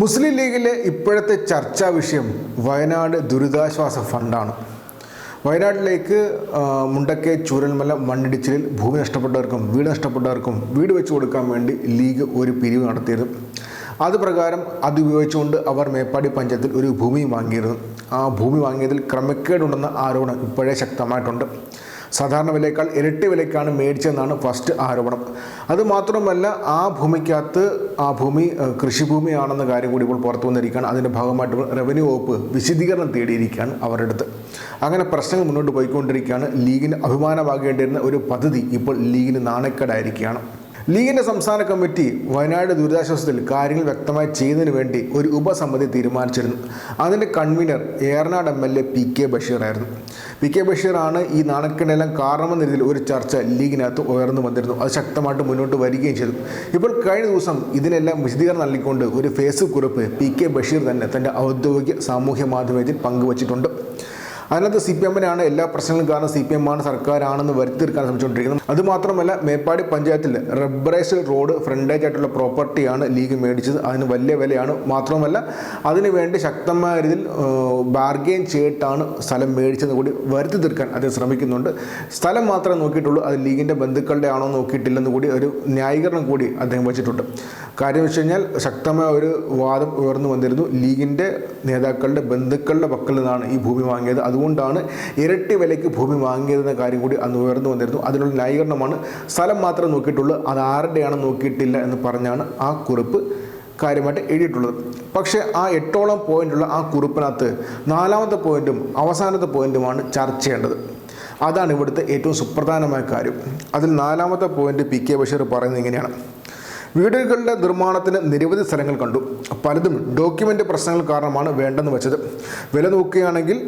മുസ്ലിം ലീഗിലെ ഇപ്പോഴത്തെ ചർച്ചാ വിഷയം വയനാട് ദുരിതാശ്വാസ ഫണ്ടാണ്. വയനാട്ടിലേക്ക് മുണ്ടക്കേ ചൂരൽമല മണ്ണിടിച്ചിലിൽ ഭൂമി നഷ്ടപ്പെട്ടവർക്കും വീട് നഷ്ടപ്പെട്ടവർക്കും വീട് വെച്ച് കൊടുക്കാൻ വേണ്ടി ലീഗ് ഒരു പിരിവ് നടത്തിയത് അത് പ്രകാരം അത് ഉപയോഗിച്ചുകൊണ്ട് അവർ മേപ്പാടി പഞ്ചായത്തിൽ ഒരു ഭൂമി വാങ്ങിയിരുന്നു. ആ ഭൂമി വാങ്ങിയതിൽ ക്രമക്കേടുണ്ടെന്ന ആരോപണം ഇപ്പോഴേ ശക്തമായിട്ടുണ്ട്. സാധാരണ വിലയേക്കാൾ ഇരട്ടി വിലയ്ക്കാണ് മേടിച്ചതെന്നാണ് ഫസ്റ്റ് ആരോപണം. അതുമാത്രമല്ല ആ ഭൂമിക്കകത്ത് ആ ഭൂമി കൃഷിഭൂമിയാണെന്ന കാര്യം കൂടി ഇപ്പോൾ പുറത്തു വന്നിരിക്കുകയാണ്. അതിന്റെ ഭാഗമായിട്ട് റവന്യൂ വകുപ്പ് വിശദീകരണം തേടിയിരിക്കുകയാണ് അവരുടെ അടുത്ത്. അങ്ങനെ പ്രശ്നങ്ങൾ മുന്നോട്ട് പോയിക്കൊണ്ടിരിക്കുകയാണ്. ലീഗിന് അഭിമാനമാകേണ്ടിയിരുന്ന ഒരു പദ്ധതി ഇപ്പോൾ ലീഗിന് നാണക്കേടായിരിക്കുകയാണ്. ലീഗിന്റെ സംസ്ഥാന കമ്മിറ്റി വയനാട് ദുരിതാശ്വാസത്തിൽ കാര്യങ്ങൾ വ്യക്തമായി ചെയ്യുന്നതിന് വേണ്ടി ഒരു ഉപസമിതി തീരുമാനിച്ചിരുന്നു. അതിന്റെ convener Eranad M L A P K ബഷീറായിരുന്നു. P K ബഷീറാണ് ഈ നാണക്കേടെല്ലാം കാരണമെന്ന രീതിയിൽ ഒരു ചർച്ച ലീഗിനകത്ത് ഉയർന്നു വന്നിരുന്നു. അത് ശക്തമായിട്ട് മുന്നോട്ട് വരികയും ചെയ്തു. ഇപ്പോൾ കഴിഞ്ഞ ദിവസം ഇതിനെല്ലാം വിശദീകരണം നൽകിക്കൊണ്ട് ഒരു ഫേസ്ബുക്ക് കുറിപ്പ് പി കെ ബഷീർ തന്നെ തന്റെ ഔദ്യോഗിക സാമൂഹ്യ മാധ്യമത്തിൽ പങ്കുവച്ചിട്ടുണ്ട്. അതിനകത്ത് സി പി എമ്മിനാണ് എല്ലാ പ്രശ്നങ്ങളും കാരണം സി പി എം ആണ് സർക്കാരാണെന്ന് വരുത്തി ശ്രമിച്ചുകൊണ്ടിരിക്കുന്നത്. അതുമാത്രമല്ല മേപ്പാടി പഞ്ചായത്തിൽ റബ്ബറൈസ് റോഡ് ഫ്രണ്ടേജ് ആയിട്ടുള്ള പ്രോപ്പർട്ടിയാണ് ലീഗ് മേടിച്ചത്. അതിന് വലിയ വിലയാണ്. മാത്രമല്ല അതിനുവേണ്ടി ശക്തമായ രീതിയിൽ ബാർഗെയിൻ ചെയ്തിട്ടാണ് സ്ഥലം മേടിച്ചത് കൂടി വരുത്തി തീർക്കാൻ അദ്ദേഹം ശ്രമിക്കുന്നുണ്ട്. സ്ഥലം മാത്രമേ നോക്കിയിട്ടുള്ളൂ. അത് ലീഗിന്റെ ബന്ധുക്കളുടെ ആണോ നോക്കിയിട്ടില്ലെന്ന് കൂടി ഒരു ന്യായീകരണം കൂടി അദ്ദേഹം വെച്ചിട്ടുണ്ട്. കാര്യം വെച്ച് കഴിഞ്ഞാൽ ശക്തമായ ഒരു വാദം ഉയർന്നു വന്നിരുന്നു. ലീഗിന്റെ നേതാക്കളുടെ ബന്ധുക്കളുടെ പക്കൽ നിന്നാണ് ഈ ഭൂമി വാങ്ങിയത്. അതുകൊണ്ടാണ് ഇരട്ടി വിലയ്ക്ക് ഭൂമി വാങ്ങിയതെന്ന കാര്യം കൂടി അന്ന് ഉയർന്നു വന്നിരുന്നു. അതിനുള്ള ന്യായീകരണമാണ് സ്ഥലം മാത്രം നോക്കിയിട്ടുള്ളൂ. അത് ആരുടെയാണെന്ന് നോക്കിയിട്ടില്ല എന്ന് പറഞ്ഞാണ് ആ കുറിപ്പ് കാര്യമായിട്ട് എഴുതിയിട്ടുള്ളത്. പക്ഷേ ആ എട്ടോളം പോയിന്റുള്ള ആ കുറിപ്പിനകത്ത് നാലാമത്തെ പോയിന്റും അവസാനത്തെ പോയിന്റുമാണ് ചർച്ച ചെയ്യേണ്ടത്. അതാണ് ഇവിടുത്തെ ഏറ്റവും സുപ്രധാനമായ കാര്യം. അതിൽ നാലാമത്തെ പോയിന്റ് പി കെ ബഷീർ പറയുന്നത് ഇങ്ങനെയാണ്. വീടുകളുടെ നിർമ്മാണത്തിന് നിരവധി സ്ഥലങ്ങൾ കണ്ടു. പലതും ഡോക്യുമെന്റ് പ്രശ്നങ്ങൾ കാരണമാണ് വേണ്ടെന്ന് വെച്ചത്. വില നോക്കുകയാണെങ്കിൽ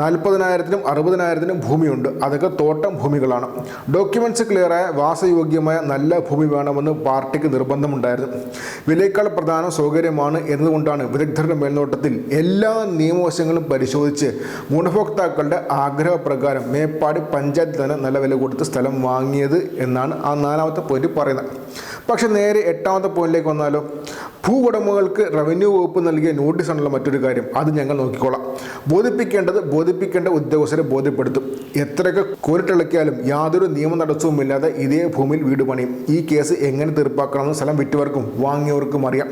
നാൽപ്പതിനായിരത്തിനും അറുപതിനായിരത്തിനും ഭൂമിയുണ്ട്. അതൊക്കെ തോട്ടം ഭൂമികളാണ്. ഡോക്യുമെന്റ്സ് ക്ലിയറായ വാസയോഗ്യമായ നല്ല ഭൂമി വേണമെന്ന് പാർട്ടിക്ക് നിർബന്ധമുണ്ടായിരുന്നു. വിലയേക്കാൾ പ്രധാനം സൗകര്യമാണ് എന്നതുകൊണ്ടാണ് വിദഗ്ധരുടെ മേൽനോട്ടത്തിൽ എല്ലാ നിയമവശങ്ങളും പരിശോധിച്ച് ഗുണഭോക്താക്കളുടെ ആഗ്രഹപ്രകാരം മേപ്പാടി പഞ്ചായത്തിൽ തന്നെ നല്ല വില കൊടുത്ത് സ്ഥലം വാങ്ങിയത് എന്നാണ് ആ നാലാമത്തെ പോയിന്റ് പറയുന്നത്. പക്ഷെ നേരെ എട്ടാമത്തെ പോയിന്റിലേക്ക് വന്നാലോ? ഭൂവുടമകൾക്ക് റവന്യൂ വകുപ്പ് നൽകിയ നോട്ടീസാണല്ലോ മറ്റൊരു കാര്യം. അത് ഞങ്ങൾ നോക്കിക്കോളാം. ബോധിപ്പിക്കേണ്ടത് ബോധിപ്പിക്കേണ്ട ഉദ്യോഗസ്ഥരെ ബോധ്യപ്പെടുത്തും. എത്രയൊക്കെ കോരിട്ടിളക്കിയാലും യാതൊരു നിയമ തടസ്സവുമില്ലാതെ ഇതേ ഭൂമിയിൽ വീട് പണിയും. ഈ കേസ് എങ്ങനെ തീർപ്പാക്കണമെന്ന് സ്ഥലം വിറ്റവർക്കും വാങ്ങിയവർക്കും അറിയാം.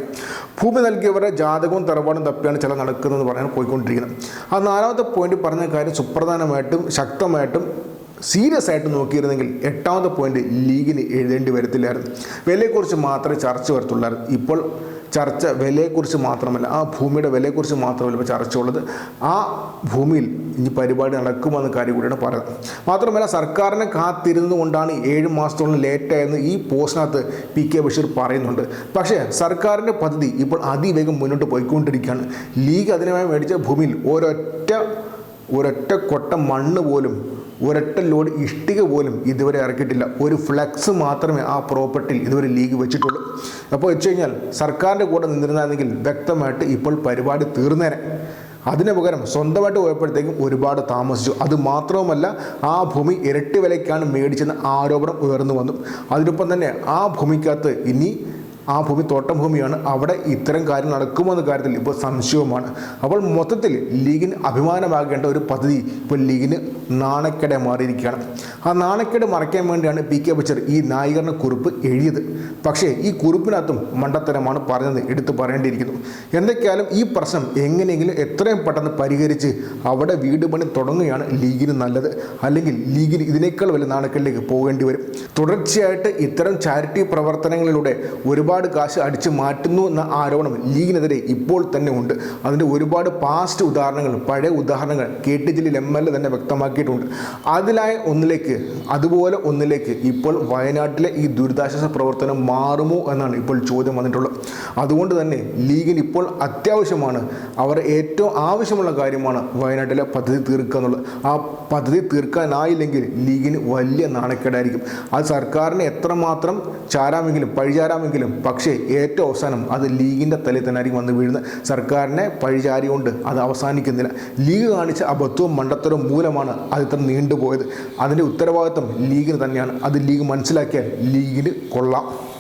ഭൂമി നൽകിയവരുടെ ജാതകവും തറവാടും തപ്പിയാണ് ചില നടക്കുന്നതെന്ന് പറയാൻ പോയിക്കൊണ്ടിരിക്കുന്നത്. ആ നാലാമത്തെ പോയിന്റ് പറഞ്ഞ കാര്യം സുപ്രധാനമായിട്ടും ശക്തമായിട്ടും സീരിയസ് ആയിട്ട് നോക്കിയിരുന്നെങ്കിൽ എട്ടാമത്തെ പോയിന്റ് ലീഗിന് എഴുതേണ്ടി വരത്തില്ലായിരുന്നു. വിലയെക്കുറിച്ച് മാത്രമേ ചർച്ച വരത്തുള്ളായിരുന്നു. ഇപ്പോൾ ചർച്ച വിലയെക്കുറിച്ച് മാത്രമല്ല ആ ഭൂമിയുടെ വിലയെക്കുറിച്ച് മാത്രമല്ല ഇപ്പോൾ ചർച്ച ഉള്ളത്. ആ ഭൂമിയിൽ ഇനി പരിപാടി നടക്കുമെന്ന കാര്യം കൂടിയാണ് പറയുന്നത്. മാത്രമല്ല സർക്കാരിനെ കാത്തിരുന്നു കൊണ്ടാണ് ഏഴ് മാസത്തോളം ലേറ്റായെന്ന് ഈ പോസ്റ്റിനകത്ത് പി കെ ബഷീർ പറയുന്നുണ്ട്. പക്ഷേ സർക്കാരിന്റെ പദ്ധതി ഇപ്പോൾ അതിവേഗം മുന്നോട്ട് പോയിക്കൊണ്ടിരിക്കുകയാണ്. ലീഗ് അതിനുമായി മേടിച്ച ഭൂമിയിൽ ഒരൊറ്റ ഒരൊറ്റ കൊട്ട മണ്ണ് പോലും ഒരൊറ്റ ലോഡ് ഇഷ്ടിക പോലും ഇതുവരെ ഇറക്കിയിട്ടില്ല. ഒരു ഫ്ലെക്സ് മാത്രമേ ആ പ്രോപ്പർട്ടിയിൽ ഇതുവരെ ലീഗ് വെച്ചിട്ടുള്ളൂ. അപ്പോൾ വെച്ച് കഴിഞ്ഞാൽ സർക്കാരിന്റെ കൂടെ നിന്നിരുന്നെങ്കിൽ വ്യക്തമായിട്ട് ഇപ്പോൾ പരിപാടി തീർന്നേനെ. അതിന് പകരം സ്വന്തമായിട്ട് പോയപ്പോഴത്തേക്കും ഒരുപാട് താമസിച്ചു. അത് മാത്രവുമല്ല ആ ഭൂമി ഇരട്ടി വിലയ്ക്കാണ് മേടിച്ചെന്ന ആരോപണം ഉയർന്നു വന്നു. അതിനൊപ്പം തന്നെ ആ ഭൂമിക്കകത്ത് ഇനി ആ ഭൂമി തോട്ടം ഭൂമിയാണ് അവിടെ ഇത്തരം കാര്യം നടക്കുമെന്ന കാര്യത്തിൽ ഇപ്പോൾ സംശയവുമാണ്. അപ്പോൾ മൊത്തത്തിൽ ലീഗിന് അഭിമാനമാകേണ്ട ഒരു പദ്ധതി ഇപ്പോൾ ലീഗിന് നാണക്കേടെ മാറിയിരിക്കുകയാണ്. ആ നാണക്കേട് മറയ്ക്കാൻ വേണ്ടിയാണ് പി കെ ബച്ചർ ഈ നായികരണ കുറിപ്പ് എഴുതിയത്. പക്ഷേ ഈ കുറിപ്പിനകത്തും മണ്ടത്തരമാണ് പറഞ്ഞത് എടുത്തു പറയേണ്ടിയിരിക്കുന്നു. എന്തൊക്കെയാലും ഈ പ്രശ്നം എങ്ങനെയെങ്കിലും എത്രയും പെട്ടെന്ന് പരിഹരിച്ച് അവിടെ വീട് പണി തുടങ്ങുകയാണ് ലീഗിന് നല്ലത്. അല്ലെങ്കിൽ ലീഗിന് ഇതിനേക്കാൾ വലിയ നാണക്കേടിലേക്ക് പോകേണ്ടി വരും. തുടർച്ചയായിട്ട് ഇത്തരം ചാരിറ്റി പ്രവർത്തനങ്ങളിലൂടെ ഒരുപാട് കാശ് അടിച്ചു മാറ്റുന്നു എന്ന ആരോപണം ലീഗിനെതിരെ ഇപ്പോൾ തന്നെ ഉണ്ട്. അതിന്റെ ഒരുപാട് പാസ്റ്റ് ഉദാഹരണങ്ങൾ പഴയ ഉദാഹരണങ്ങൾ K T Jaleel M L A തന്നെ വ്യക്തമാക്കിയിട്ടുണ്ട്. അതിലായ ഒന്നിലേക്ക് അതുപോലെ ഒന്നിലേക്ക് ഇപ്പോൾ വയനാട്ടിലെ ഈ ദുരിതാശ്വാസ പ്രവർത്തനം മാറുമോ എന്നാണ് ഇപ്പോൾ ചോദ്യം വന്നിട്ടുള്ളത്. അതുകൊണ്ട് തന്നെ ലീഗിന് ഇപ്പോൾ അത്യാവശ്യമാണ് അവർ ഏറ്റവും ആവശ്യമുള്ള കാര്യമാണ് വയനാട്ടിലെ പദ്ധതി തീർക്കുക എന്നുള്ളത്. ആ പദ്ധതി തീർക്കാനായില്ലെങ്കിൽ ലീഗിന് വലിയ നാണക്കേടായിരിക്കും. അത് സർക്കാരിനെ എത്രമാത്രം ചാരാമെങ്കിലും പഴിചാരാമെങ്കിലും പക്ഷേ ഏറ്റവും അവസാനം അത് ലീഗിന്റെ തലയിൽ തന്നെ ആയിരിക്കും വന്ന് വീഴുന്ന സർക്കാരിനെ പഴിചാരികൊണ്ട് അത് അവസാനിക്കുന്നില്ല. ലീഗ് കാണിച്ച അബദ്ധവും മണ്ടത്തരവും മൂലമാണ് അത് ഇത്ര നീണ്ടുപോയത്. അതിന്റെ ഉത്തരവാദിത്വം ലീഗിന് തന്നെയാണ്. അത് ലീഗ് മനസ്സിലാക്കിയാൽ ലീഗിന് കൊള്ളാം.